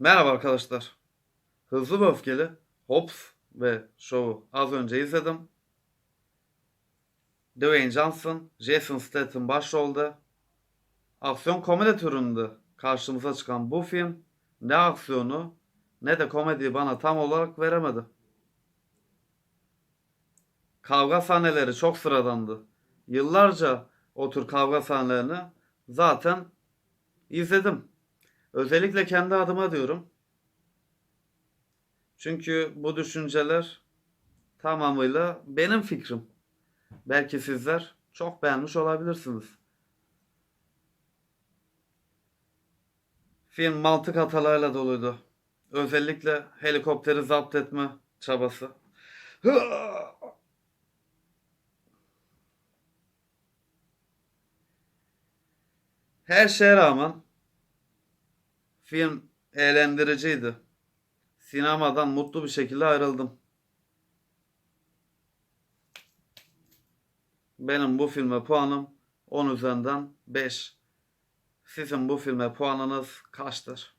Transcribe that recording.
Merhaba arkadaşlar. Hızlı ve Öfkeli, Hobbs ve Show'u az önce izledim. Dwayne Johnson, Jason Statham başrolde. Aksiyon komedi türünde karşımıza çıkan bu film ne aksiyonu ne de komediyi bana tam olarak veremedi. Kavga sahneleri çok sıradandı. Yıllarca o tür kavga sahnelerini zaten izledim. Özellikle kendi adıma diyorum. Çünkü bu düşünceler tamamıyla benim fikrim. Belki sizler çok beğenmiş olabilirsiniz. Film mantık hatalarıyla doluydu. Özellikle helikopteri zapt etme çabası. Her şeye rağmen film eğlendiriciydi. Sinemadan mutlu bir şekilde ayrıldım. Benim bu filme puanım 10 üzerinden 5. Sizin bu filme puanınız kaçtır?